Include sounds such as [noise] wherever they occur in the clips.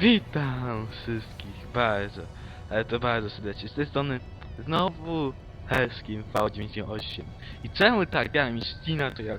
Witam wszystkich bardzo, ale to bardzo serdecznie. Z tej strony znowu Herskin V98. I czemu tak ja mi ścina, to ja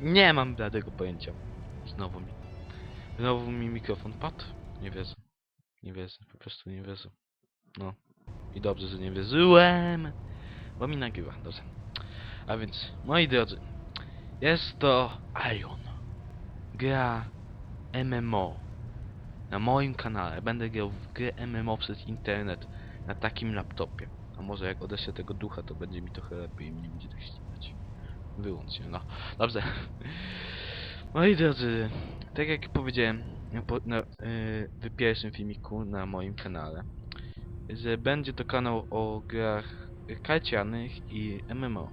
nie mam bladego pojęcia. Znowu mi. Znowu mi mikrofon padł? Nie wierzę. Nie wierzę, po prostu nie wierzę. No. I dobrze, że nie wierzyłem. Bo mi nagrywa, dobrze. A więc, moi drodzy, jest to Ion. Gra MMO. Na moim kanale będę grał w grę MMO przez internet na takim laptopie. A może jak odeślę tego ducha, to będzie mi trochę lepiej i mi nie będzie tak ścinać. Wyłącz się, no. Dobrze. [laughs] Moi drodzy, tak jak powiedziałem po- na, yy, w pierwszym filmiku na moim kanale, że będzie to kanał o grach karcianych i MMO.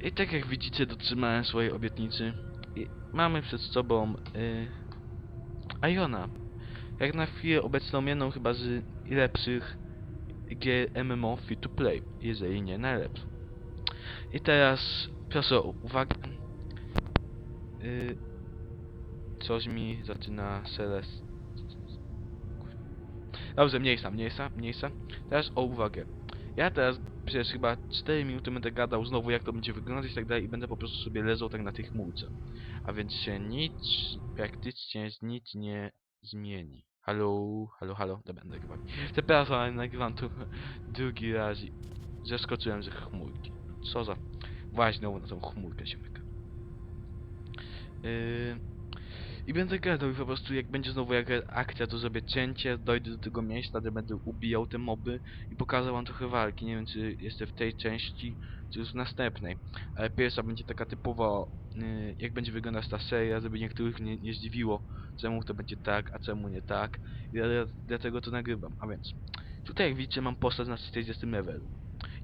I tak jak widzicie, dotrzymałem swojej obietnicy i mamy przed sobą yy, Iona. Jak na chwilę obecną jedną chyba z lepszych gier MMO free to play, jeżeli nie najlepszą. I teraz proszę o uwagę. Yy, coś mi zaczyna selest. Dobrze, mniejsza, mniejsza, mniejsza. Teraz o uwagę. Ja teraz przez chyba 4 minuty będę gadał znowu jak to będzie wyglądać i tak dalej i będę po prostu sobie leżał tak na tej chmurce. A więc się nic, praktycznie nic nie zmieni. Halo, halo, halo, dobra, nagrywam. Przepraszam, nagrywam tu drugi raz i zaskoczyłem ze chmurki. Co za... Właśnie na tą chmurkę się myka. Yy... I będę gadał i po prostu jak będzie znowu jaka akcja, to zrobię cięcie, dojdę do tego miejsca, gdzie będę ubijał te moby i pokażę wam trochę walki. Nie wiem czy jestem w tej części, czy już w następnej. Ale pierwsza będzie taka typowa, yy, jak będzie wyglądać ta seria, żeby niektórych nie, nie zdziwiło, czemu to będzie tak, a czemu nie tak. I dlatego to nagrywam. A więc, tutaj jak widzicie mam postać na 40 levelu.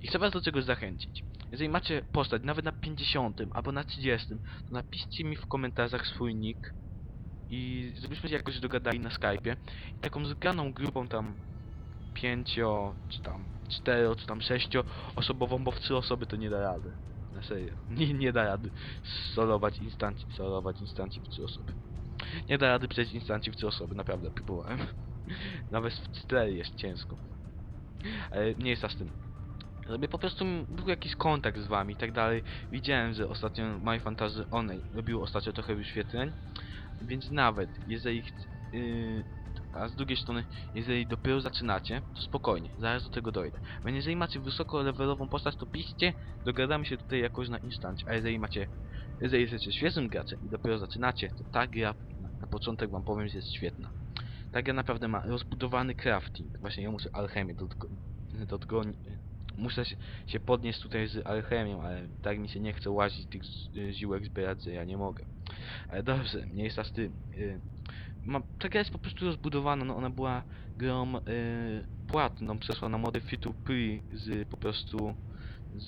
I chcę was do czegoś zachęcić. Jeżeli macie postać nawet na 50 albo na 30, to napiszcie mi w komentarzach swój nick i żebyśmy się jakoś dogadali na Skype'ie. I taką zgraną grupą tam pięcio, czy tam cztero, czy tam sześcio osobową, bo w trzy osoby to nie da rady. Na serio. [laughs] Nie, nie da rady solować instancji, solować instancji w trzy osoby. Nie da rady przejść instancji w trzy osoby, naprawdę próbowałem. [laughs] Nawet w cztery jest ciężko. Ale nie jest z tym. Żeby po prostu był jakiś kontakt z wami i tak dalej. Widziałem, że ostatnio My Fantasy Onej robił ostatnio trochę wyświetleń. Więc nawet jeżeli yy, a z drugiej strony, jeżeli dopiero zaczynacie, to spokojnie, zaraz do tego dojdę. Więc jeżeli macie wysoko levelową postać, to piszcie, dogadamy się tutaj jakoś na instancie. A jeżeli macie, jeżeli jesteście świeżym graczem i dopiero zaczynacie, to ta gra, na, na początek wam powiem, że jest świetna. Ta gra naprawdę ma rozbudowany crafting. Właśnie ja muszę alchemię dodgo- dodgonić. Muszę się, podnieść tutaj z alchemią, ale tak mi się nie chce łazić tych y, ziółek zbierać, że ja nie mogę. Ale dobrze, mniejsza z tym. Y, ma, ta gra jest po prostu rozbudowana, no ona była grą y, płatną, przeszła na mody free to play z po prostu z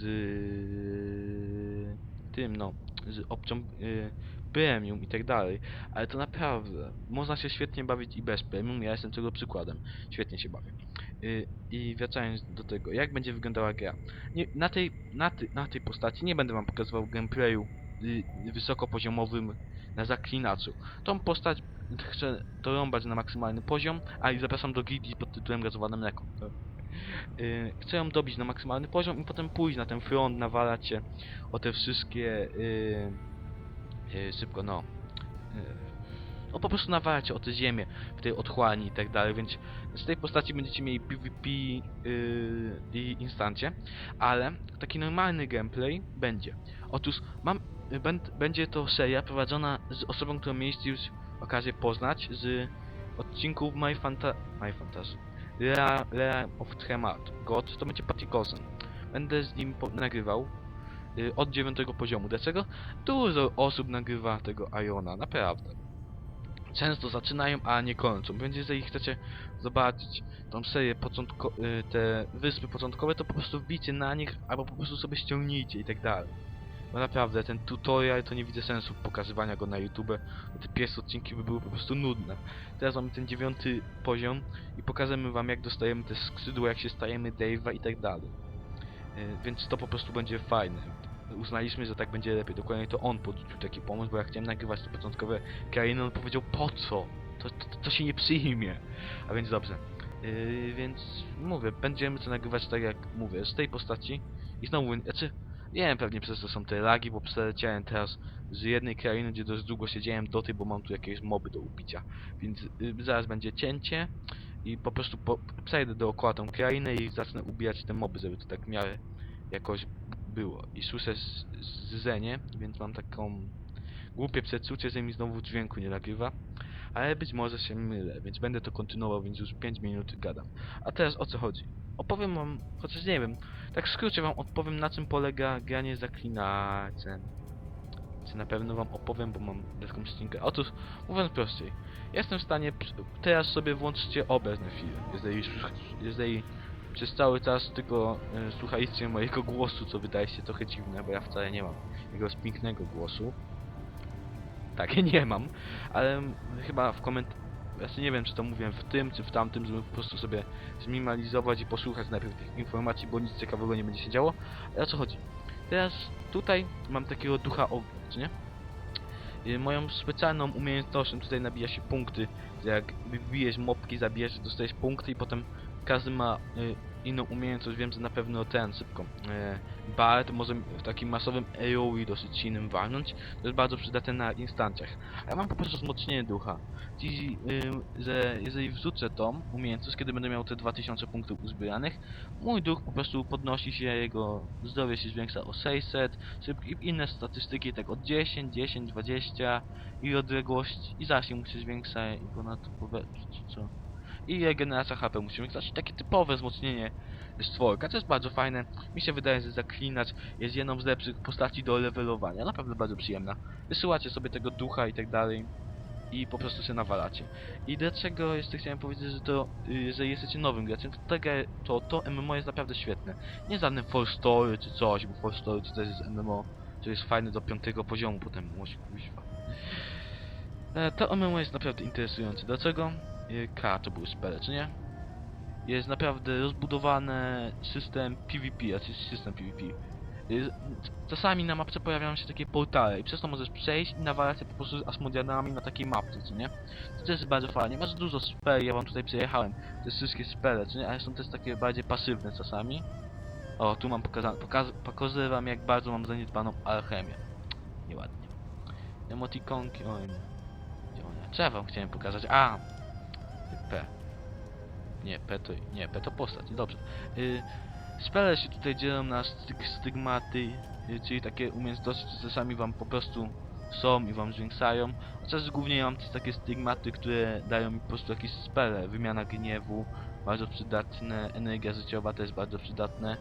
tym no, z opcją y, premium i tak dalej, ale to naprawdę, można się świetnie bawić i bez premium, ja jestem tego przykładem, świetnie się bawię. Y, I wracając do tego, jak będzie wyglądała gra. Nie, na, tej, na, ty, na tej postaci nie będę wam pokazywał gameplayu y, wysokopoziomowym na zaklinaczu. Tą postać chcę dorąbać na maksymalny poziom, a i zapraszam do gildii pod tytułem Gazowane Mleko. Yy, chcę ją dobić na maksymalny poziom i potem pójść na ten front, nawalać się o te wszystkie yy, yy, szybko, no yy, no po prostu nawalać się o te ziemię w tej otchłani i tak dalej, więc z tej postaci będziecie mieli PvP yy, i instancie, ale taki normalny gameplay będzie. Otóż mam będ- będzie to seria prowadzona z osobą, którą mieliście już okazję poznać z odcinków My, Fanta My Fantasy. Lea, Lea of Tremart. God to będzie Patty Coulson. Będę z nim nagrywał y, od dziewiątego poziomu. Dlaczego? Dużo osób nagrywa tego Iona, naprawdę. Często zaczynają, a nie kończą, więc jeżeli chcecie zobaczyć tą serię początko y, te wyspy początkowe, to po prostu wbijcie na nich, albo po prostu sobie ściągnijcie i tak dalej. Bo naprawdę, ten tutorial to nie widzę sensu pokazywania go na YouTube, bo te pierwsze odcinki by były po prostu nudne. Teraz mamy ten dziewiąty poziom i pokażemy wam jak dostajemy te skrzydła, jak się stajemy Dave'a i tak dalej. Yy, więc to po prostu będzie fajne. Uznaliśmy, że tak będzie lepiej. Dokładnie to on podrzucił taki pomysł, bo ja chciałem nagrywać te początkowe krainy, on powiedział po co? To, to, to się nie przyjmie. A więc dobrze. Yy, więc mówię, będziemy to nagrywać tak jak mówię, z tej postaci. I znowu, znaczy, nie wiem, pewnie przez to są te lagi, bo przeleciałem teraz z jednej krainy, gdzie dość długo siedziałem do tej, bo mam tu jakieś moby do ubicia. Więc y, zaraz będzie cięcie i po prostu po, przejdę dookoła tą krainę i zacznę ubijać te moby, żeby to tak w miarę jakoś było. I słyszę zenie, więc mam taką głupie przeczucie, że mi znowu dźwięku nie nagrywa. Ale być może się mylę, więc będę to kontynuował, więc już 5 minut gadam. A teraz o co chodzi? Opowiem wam, chociaż nie wiem, tak w skrócie wam odpowiem na czym polega granie zaklinaczem. Czy na pewno wam opowiem, bo mam taką ścinkę. Otóż, mówiąc prościej, jestem w stanie, teraz sobie włączcie obraz na jeżeli, jeżeli przez cały czas tylko e, słuchajcie mojego głosu, co wydaje się trochę dziwne, bo ja wcale nie mam jego pięknego głosu. Tak, nie mam, ale mm, chyba w komentarzu, znaczy nie wiem czy to mówiłem w tym, czy w tamtym, żeby po prostu sobie zminimalizować i posłuchać najpierw tych informacji, bo nic ciekawego nie będzie się działo. Ale o co chodzi? Teraz tutaj mam takiego ducha czy nie? Y, Moją specjalną umiejętnością tutaj nabija się punkty, jak wybijesz mopki, zabijesz, dostajesz punkty i potem każdy ma y, inną umiejętność, wiem, że na pewno ten szybko. E, Bard może w takim masowym AoE dosyć silnym walnąć, to jest bardzo przydatne na instancjach. A ja mam po prostu wzmocnienie ducha. Czyli, y, że jeżeli wrzucę tą umiejętność, kiedy będę miał te 2000 punktów uzbieranych, mój duch po prostu podnosi się, jego zdrowie się zwiększa o 600, szyb- i inne statystyki tak od 10, 10, 20 i odległość i zasięg się zwiększa i czy co? I regeneracja HP musi zwiększać. Takie typowe wzmocnienie stworka, to jest bardzo fajne. Mi się wydaje, że zaklinacz jest jedną z lepszych postaci do levelowania. Naprawdę bardzo przyjemna. Wysyłacie sobie tego ducha i tak dalej i po prostu się nawalacie. I dlaczego jeszcze chciałem powiedzieć, że to, y, że jesteście nowym graczem, to, to to MMO jest naprawdę świetne. Nie żadne Fall Story czy coś, bo Fall Story to też jest MMO, to jest fajne do piątego poziomu, potem musi kuźwa. E, to MMO jest naprawdę interesujące. Dlaczego? Y, K to były spele, czy nie? Jest naprawdę rozbudowany system PvP, a czy system PvP. Y, Czasami na mapce pojawiają się takie portale i przez to możesz przejść i nawalać po prostu z asmodianami na takiej mapce, co nie? To też jest bardzo fajnie. Masz dużo spell, ja wam tutaj przejechałem. Jest wszystkie spele, czy nie? Ale są też takie bardziej pasywne czasami. O, tu mam pokazane, pokaz pokazuję wam jak bardzo mam zaniedbaną alchemię. Nieładnie. Emotikonki, oj ja wam chciałem pokazać? A! P. Nie, P to, nie, P to postać, dobrze. Y, spele się tutaj dzielą na styg stygmaty, y, czyli takie umiejętności, które czasami wam po prostu są i wam zwiększają. Chociaż głównie mam też takie stygmaty, które dają mi po prostu jakieś spele. Wymiana gniewu, bardzo przydatne, energia życiowa też bardzo przydatne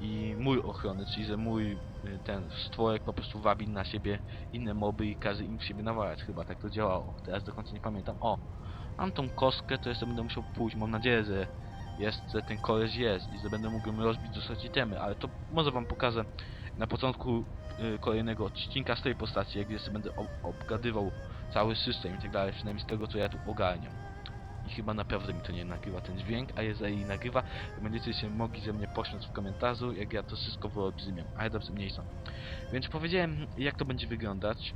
i mój ochrony, czyli że mój y, ten stworek po prostu wabi na siebie inne moby i każe im w siebie nawalać. Chyba tak to działało. Teraz do końca nie pamiętam. O! Mam tą kostkę, to jeszcze będę musiał pójść. Mam nadzieję, że jest, że ten koleś jest i że będę mógł rozbić, dostać itemy, ale to może wam pokażę na początku y, kolejnego odcinka z tej postaci, jak jeszcze będę ob obgadywał cały system i tak dalej, przynajmniej z tego co ja tu ogarniam. I chyba naprawdę mi to nie nagrywa ten dźwięk, a jeżeli nagrywa, to będziecie się mogli ze mnie pośmiać w komentarzu, jak ja to wszystko wyolbrzymiam, ale dobrze, mniejsza. Więc powiedziałem, jak to będzie wyglądać.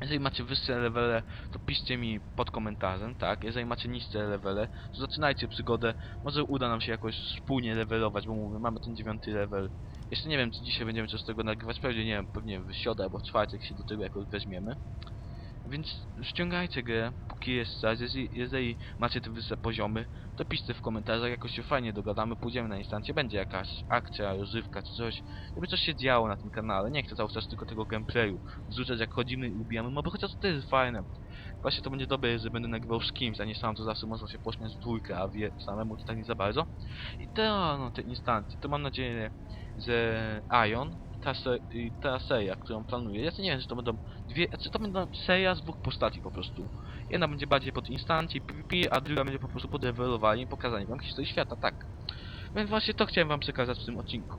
Jeżeli macie wyższe levele, to piszcie mi pod komentarzem, tak? Jeżeli macie niższe levele, to zaczynajcie przygodę. Może uda nam się jakoś wspólnie levelować, bo mówię, mamy ten dziewiąty level. Jeszcze nie wiem, czy dzisiaj będziemy coś z tego nagrywać, pewnie nie wiem, pewnie w środę albo w czwartek się do tego jakoś weźmiemy. Więc ściągajcie grę, póki jest czas. Jeżeli, jeżeli macie te wyższe poziomy, to piszcie w komentarzach, jakoś się fajnie dogadamy, pójdziemy na instancję, będzie jakaś akcja, rozrywka czy coś, żeby coś się działo na tym kanale. Nie chcę cały czas tylko tego gameplayu wrzucać jak chodzimy i ubijamy moby, chociaż to jest fajne. Właśnie to będzie dobre, że będę nagrywał z kimś, a nie sam, to zawsze można się pośmiać w dwójkę, a wie samemu to tak nie za bardzo. I to, no, te instancje, to mam nadzieję, że Ion ta, se i ta seria, którą planuję, ja nie wiem, czy to będą dwie, czy to będą seria z dwóch postaci po prostu. Jedna będzie bardziej pod instancję PvP, a druga będzie po prostu pod levelowaniem, pokazaniem wam historii świata, tak. Więc właśnie to chciałem wam przekazać w tym odcinku.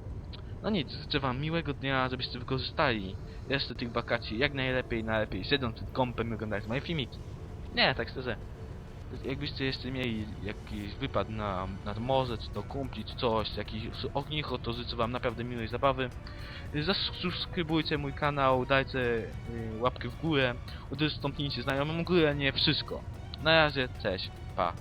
No nic, życzę wam miłego dnia, żebyście wykorzystali resztę tych wakacji jak najlepiej, najlepiej, siedząc przed kąpem i oglądając moje filmiki. Nie, tak szczerze. Jakbyście jeszcze mieli jakiś wypad na, nad morze, czy do kumpli, czy coś, jakiś ognicho, to życzę wam naprawdę miłej zabawy. Zasubskrybujcie mój kanał, dajcie y, łapkę w górę, udostępnijcie znajomym górę, nie wszystko. Na razie, cześć, pa.